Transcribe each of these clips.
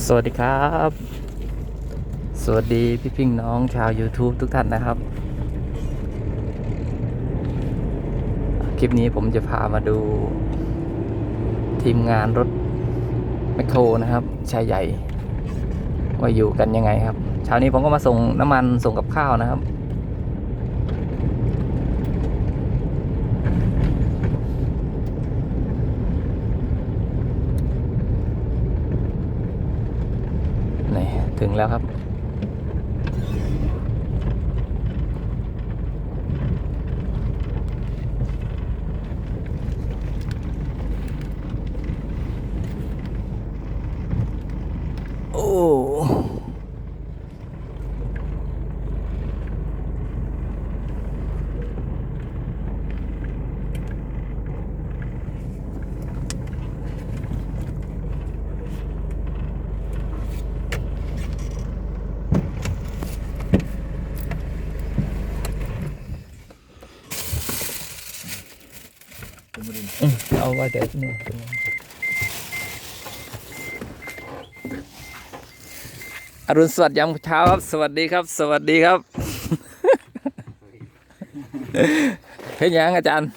สวัสดีครับ สวัสดีพี่พิงน้องชาว YouTube ทุกท่านนะครับ คลิปนี้ผมจะพามาดู ทีมงานรถแมคโครนะครับ ชายใหญ่ ว่าอยู่กันยังไงครับเช้านี้ผมก็มาส่งน้ำมันส่งกับข้าวนะครับ นี่ ถึงแล้วครับ โอ้ อืมเอาไว้เดี๋ยวนี่อรุณสวัสดิ์ยามเช้าครับ สวัสดีครับ สวัสดีครับเห็นยังอาจารย์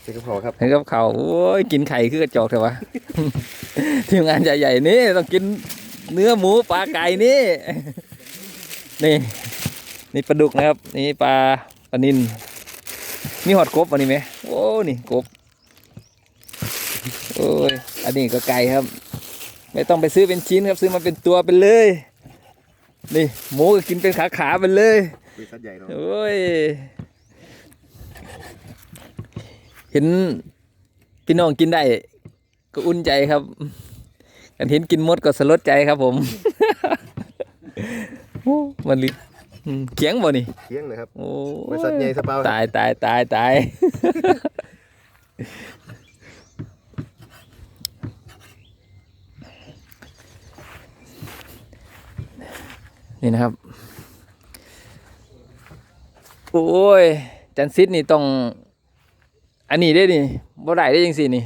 เซ็กพอครับเห็นกับเขาวโอ้ยกินไข่คือกระจอกเถอะวะทีมงานใหญ่ๆนี่ต้องกินเนื้อหมูปลาไก่นี่นี่นี่ปลาดุกนะครับ นี่ปลาปลานิน มีหอดกบอันนี้ไหมโอ้นี่กบโอ้ยอันนี้ก็ไก่ครับ ไม่ต้องไปซื้อเป็นชิ้นครับซื้อมาเป็นตัวเป็นเลย นี่หมูก็กินเป็นขาขาๆไปเลยบริษัทใหญ่เนาะโอ้ยเห็นพี่น้องกินได้ ก็อุ่นใจครับกันเห็นกินหมดก็สลดใจครับผมโอ้มันลิ อืมเขียงบ่นี่เที่ยงเลยครับ โอ้บริษัทใหญ่สเปาครับ ตายตายตายตาย นี่นะครับ โอ้ย จันซิดนี่ต้อง อันนี้ได้นี่บ่ได้ได้ยังสินี่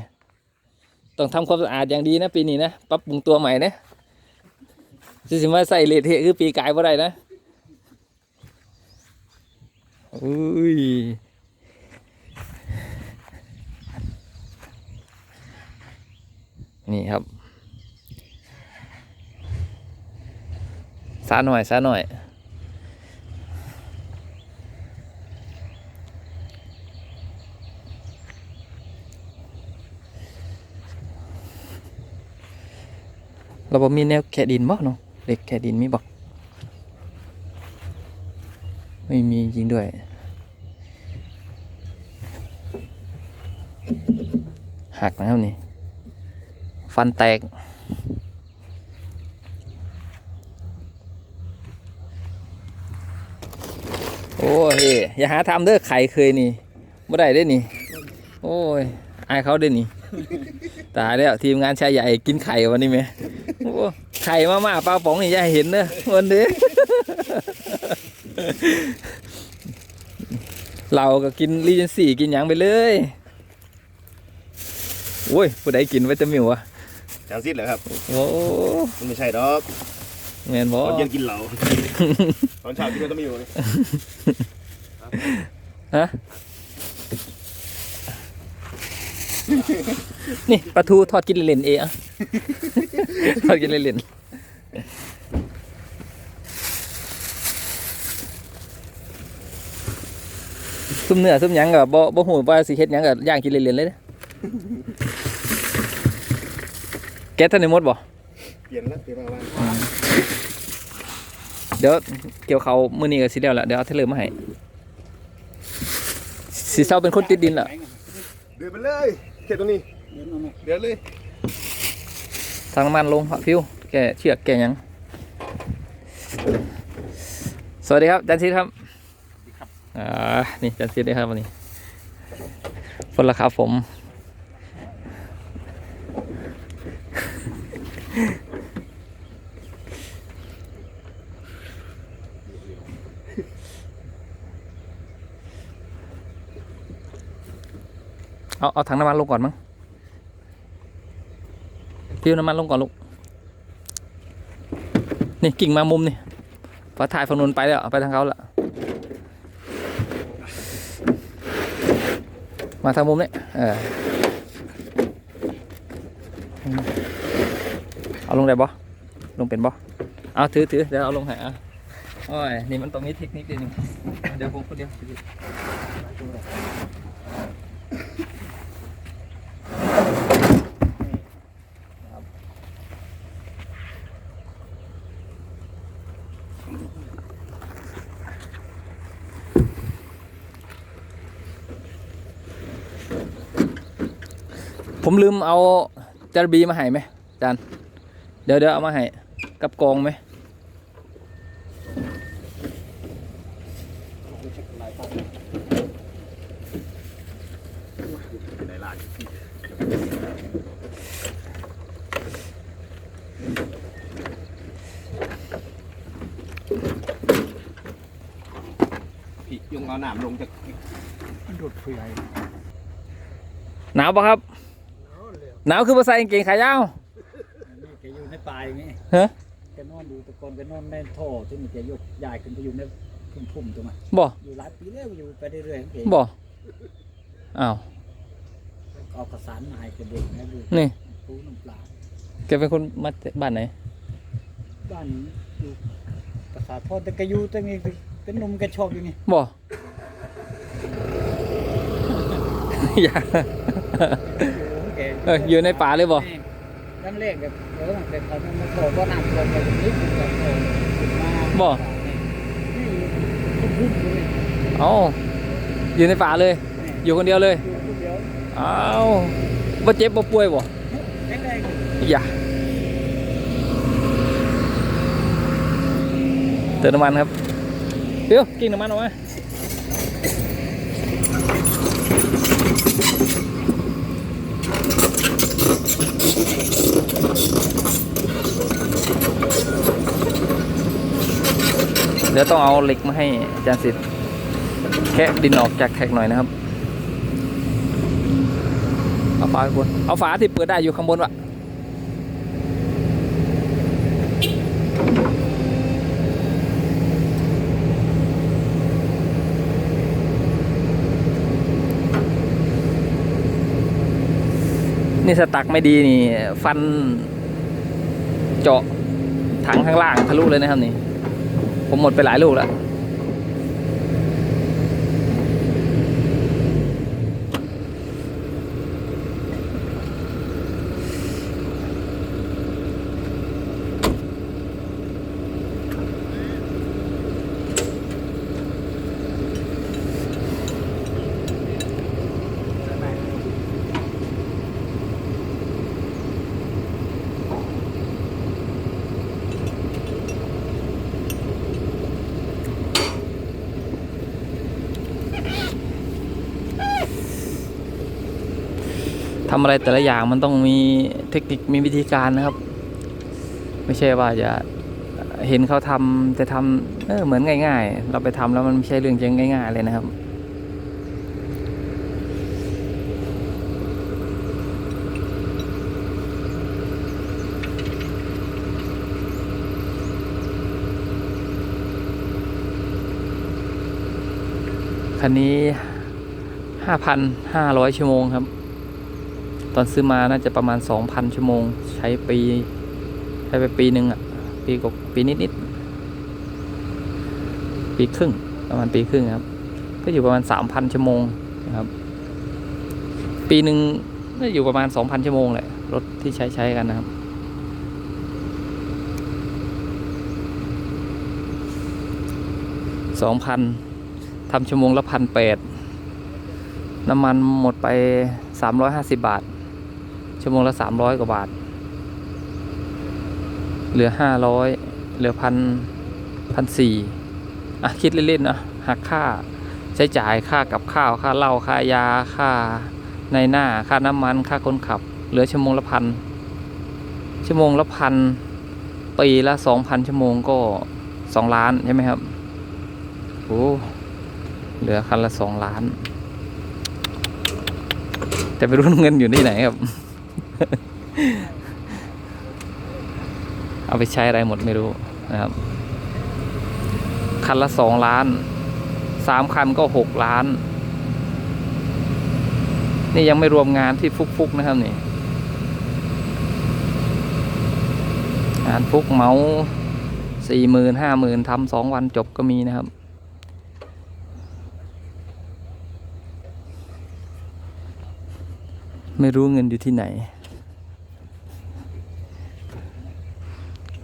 ต้องทำความสะอาดอย่างดีนะปีนี้นะ ปรับปรุงตัวใหม่นะสิสิมาใส่เลทเทคือปีกายบ่ได้นะ อุ้ยนี่ครับซาหน่อยซาหน่อย เราบอมีแนวแค่ดินบ่เนาะเหล็กแค่ดินมีบ่ ไม่มีจริงด้วย หักนะครับนี่ ฟันแตก โอ้ย อย่าหาทำเด้อไข่เคยนี่ไม่ได้ได้อนี่ โอ้ย อายเขาได้อนี่ ตายแล้วทีมงานชายใหญ่กินไข่วันนี้ไหมโอ้ไข่มาม่าปลาป๋องนี่อย่าให้เห็นเนอะวันนี้ เราก็กินรีเจนสี่กินหยังไปเลยโอ้ยผู้ใดกินวิตามินวะจานซิดเหรอครับโอ้มันไม่ใช่ดอกแมนบอตอนเย็นกินเหล้าตอนเช้ากินมันต้องมีอยู่เลยฮะนี่ปลาทูทอดกินเล่นๆเองอะทอดกินเล่นๆ ซุ่มเนื้อซุ่มหยังกับบ่บ่หูว่าสิเฮ็ดหยังกับย่างกินเล่นๆเลยเด้อแก๊สท่านในมดบ่เปลี่ยนแล้วเปลี่ยนมาบ้างเดี๋ยวเกี่ยวเขามื้อนี้ก็สิแล้วละเดี๋ยวเอาเทเลอร์มาให้สิเซาเป็นคนติดดินล่ะเดินไปเลยเขตตรงนี้เดินเลยทางน้ำมันลงฟิวแกเชือกแกหยังสวัสดีครับจันทร์ชิดครับ อ่านี่จันทร์ชิดเลยครับวันนี้คนละครับผมเอา เอาถังน้ำมันลงก่อนมั้งพี่น้ำมันลงก่อนลูก นี่กิ่งมามุมนี่พอถ่ายฝั่งนู้นไปแล้ว ไปทางเขาละ มาทางมุมนี้เออเอาลงได้บ่ลงเป็นบ่เอาถือถือเดี๋ยวเอาลงให้อะโอ้ยนี่มันต้องมีเทคนิคนิดนึงเดี๋ยวผมคนเดียว ผมลืมเอาจารบีมาให้ไหมอาจานเดี๋ยวเดี๋ยวเอามาให้กับกองไหมได้ลาดพี่ยงเอาหนามลงจากมันโดดเฟื่อยหนาวปะครับ หนาวคือภาษาอังกฤษขายาวนี่แกอยู่ในป่าอย่างนี้ฮะแกนอนอยู่แตะกอนแกนอนในท่อที่มันแกยกย้ายขึ้นไปอยู่ในพุ่มๆตรงนั้นบ่อยู่หลายปีแล้วอยู่ไปเรื่อยๆของแกบ่อ้าวเอากระสานมาให้แกเด็กนะดูนี่ปูน้ำปลาแกเป็นคนมาจากบ้านไหนบ้านอยู่กระสาทอดแต่แกอยู่แต่นี่เป็นหนุ่มแกชอบอยู่นี่บ่อย่าอยู่ของ แกเอออยู่ในป่าเลยบ่น้ำเล็กแบบเออแต่เขามันโผล่บ่น้ำลงไปตรงนี้มันก็โผล่ขึ้นมาบ่นี่พุ่มๆอยู่นี่เอ้าอยู่ในป่าเลย อยู่คนเดียวเลยอยู่คนเดียวอ้าวบ่เจ็บบ่ป่วยบ่แข็งแรงอย่าเติมน้ำมันครับเดี๋ยวกิ่งน้ำมันออกมา เดี๋ยวต้องเอาเหล็กมาให้อาจารย์สิทธิ์แค่ดินออกจากแท็กหน่อยนะครับ เอาฝาข้างบนเอาฝาที่เปิดได้อยู่ข้างบนวะนี่สตักไม่ดีนี่ ฟัน เจาะถังข้างล่างทะลุเลยนะครับนี่ ผมหมดไปหลายลูกแล้ว ทำอะไรแต่ละอย่างมันต้องมีเทคนิคมีวิธีการนะครับ ไม่ใช่ว่าจะเห็นเขาทำจะทำเออเหมือนง่าย ๆ เราไปทำแล้วมันไม่ใช่เรื่องจริงง่าย ๆ เลยนะครับคันนี้ห้าพันห้าร้อยชั่วโมงครับ ตอนซื้อมาน่าจะประมาณสองพันชั่วโมง ใช้ปี ใช้ไปปีหนึ่งอะ ปีกว่าปีนิดนิดๆ ปีครึ่ง ประมาณปีครึ่งครับ ก็อยู่ประมาณสามพันชั่วโมงนะครับ ปีหนึ่งก็อยู่ประมาณสองพันชั่วโมงแหละ รถที่ใช้ใช้กันนะครับ สองพันทำชั่วโมงละพันแปดน้ำมันหมดไปสามร้อยห้าสิบบาท ชั่วโมงละสามร้อยกว่าบาท เหลือห้าร้อยเหลือพันพันสี่อะคิดเล่นๆนะหักค่าใช้จ่ายค่ากับข้าวค่าเหล้าค่ายาค่าในหน้าค่าน้ำมันค่าคนขับ เหลือชั่วโมงละพันชั่วโมงละพันปีละสองพันชั่วโมงก็สองล้านใช่ไหมครับโอ้เหลือคันละสองล้าน แต่ไม่รู้เงินอยู่ที่ไหนครับ เอาไปใช้อะไรหมดไม่รู้นะครับ คันละสองล้าน สามคันก็หกล้าน นี่ยังไม่รวมงานที่ฟุกๆนะครับนี่งานฟุกเมาสี่หมื่นห้าหมื่นทำสองวันจบก็มีนะครับ ไม่รู้เงินอยู่ที่ไหน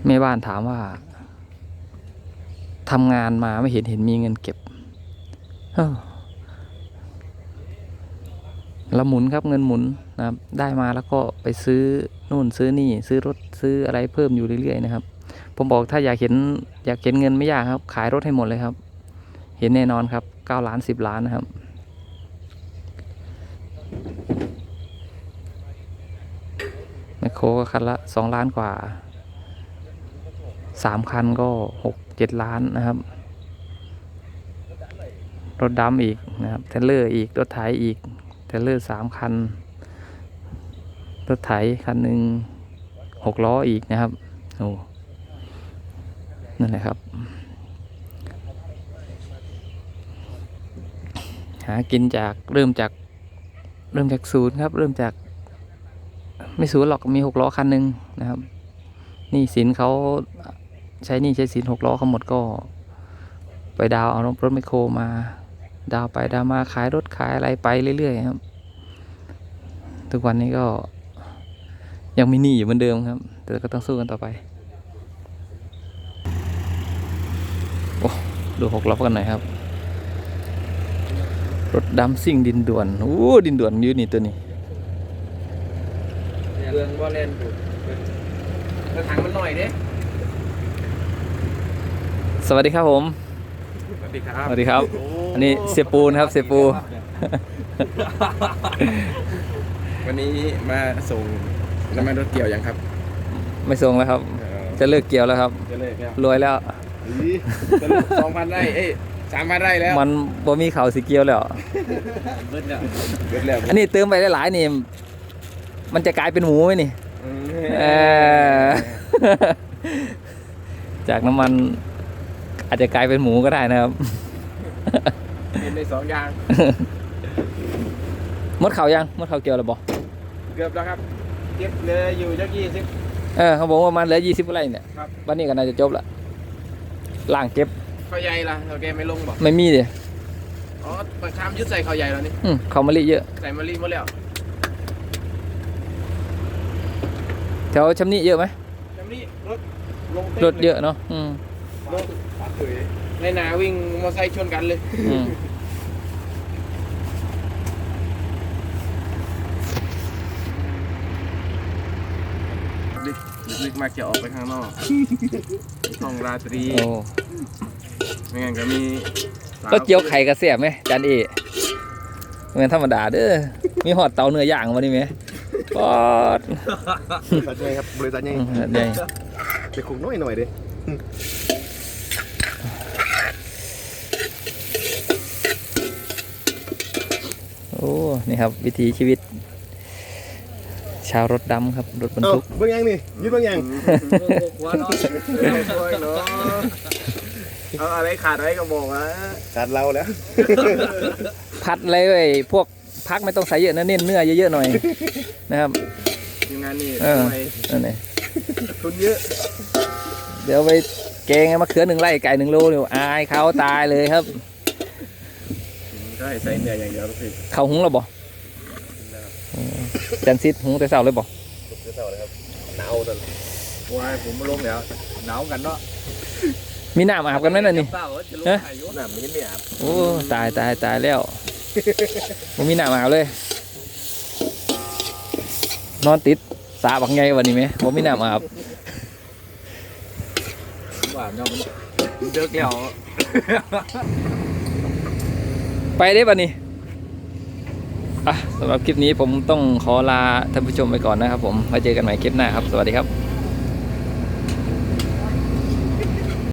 แม่บ้านถามว่าทำงานมาไม่เห็นเห็นมีเงินเก็บเอ้าหมุนครับเงินหมุนนะครับ ได้มาแล้วก็ไปซื้อนู่นซื้อนี่ ซื้อรถซื้ออะไรเพิ่มอยู่เรื่อยๆนะครับ ผมบอกถ้าอยากเห็นอยากเห็นเงินไม่ยากครับ ขายรถให้หมดเลยครับ เห็นแน่นอนครับเก้าล้านสิบล้านนะครับ แมคโครก็คันละสองล้านกว่า สามคันก็หกเจ็ดล้านนะครับ รถดำอีกนะครับเทรลเลอร์อีก รถไถอีกเทรลเลอร์สามคัน รถไถคันหนึ่งหกล้ออีกนะครับโอ้นั่นแหละครับ หากินจากเริ่มจากเริ่มจากศูนย์ครับ เริ่มจาก ไม่ศูนย์หรอกมีหกล้อคันหนึ่งนะครับ นี่สินเขา ใช้หนี่ใช้สินหกล้อเขาหมดก็ ไปดาวเอารถไมโครมา ดาวไปดาวมาขายรถขายอะไรไปเรื่อยๆครับ ทุกวันนี้ก็ยังมีหนี้อยู่เหมือนเดิมครับ แต่ก็ต้องสู้กันต่อไปโอ้ดูหกล้อกันหน่อยครับ รถดำซิ่งดินด่วนโอ้ดินด่วนยืนนี่ตัวนี้เรื่องว่าเล่นดูกระถางมันหน่อยเด้ สวัสดีครับผม สวัสดีครัสบวัสดีครับ อันนี้เสียปูนะครับเสียปู วันนี้มาส่งน้ำมันรถเกี่ยวยังครับไม่ส่งแล้วครับ จะเลิกเกี่ยวแล้วครับ จะเลยครับรวยแล้ว สองพันไร่เอ้ยสามพันไร่แล้วมันบ่มีเขาสีเกี่ยวแล้ว เบิดแล้วเบิดแล้วอันนี้เติมไปหลายๆนี่ มันจะกลายเป็นหมูไหมนี่ เออ จากน้ำมัน อาจจะกลายเป็นหมูก็ได้นะครับ เป็นได้สองอย่างมดเขายังมดเขาเกี่ยวหรือบ่เกือบแล้วครับเก็บเหลยอยู่จักยี่สิบ เออเขาบอกว่ามันเหลือยี่สิบไร่เนี่ยครับ วันนี้ก็น่าจะจบละล่างเก็บเขาใหญ่ละเราแกไม่ลงบอกไม่มีเดียอ๋อปากชามยึดใส่เขาใหญ่แล้วนี่อืมเขามะลิเยอะใส่มะลิหมดแล้วแถวชำนิเยอะไหมจำนี้รถลงต็มรถเยอะเนาะอืม รถในนาวิ่งมอเตอร์ไซค์ชนกันเลยอืมดึกดึกมากจะออกไปข้างนอกท่องราตรีโอ้ไม่งั้นก็มีสาวรถเจียวไข่กระเสียบไหมจานเอเหมือนธรรมดาเด้อมีหอดเตาเนื้อย่างวันนี้ไหมปอดบริษัทใหญ่ครับบริษัทใหญ่อืมใหญ่ไปคุกน้อยหน่อยดิ อ้นี่ครับ วิถีชีวิต ชาวรถดำครับ รถบรรเอ้าทุกเบิ่งยังนี่ยืดเบิ่งยังหัวเนาะเนาะเอาอะไรขาดไว้ก็บอกว่าขาดเราแล้ว พัดเลยเว้ยพวกพักไม่ต้องใส่เยอะนะเน้นเนื้อเยอะๆหน่อยนะครับทีมงานนี่เออทำไมนั่นเองทุนเยอะ เดี๋ยวไปแกงมะเขือหนึ่งไร่ไก่หนึ่งโลเดี๋ยวอายเขาตายเลยครับก็ ให้ใส่เนื้ออย่างเดียวก็คือเขาหุงเราบ่จันซิดหุงแต่เช้าเลยบ่หนาวตอนวายผมมาลงแล้วหนาวกันเนาะมีน้ำอาบกันไหมน่ะนี่เปล่าจะลงเอ๊ะอายุน้ำมันยังไม่อาบโอ้ตายตายตายแล้วมันมีน้ำอาบเลย นอนติดสาบักไงวันนี้ไหมผมมีน้ำอาบว่าเนาะมันเดิกแล้ว ไปได้ป่ะนี่อะสำหรับคลิปนี้ผมต้องขอลาท่านผู้ชมไปก่อนนะครับผมไว้เจอกันใหม่คลิปหน้าครับ สวัสดีครับ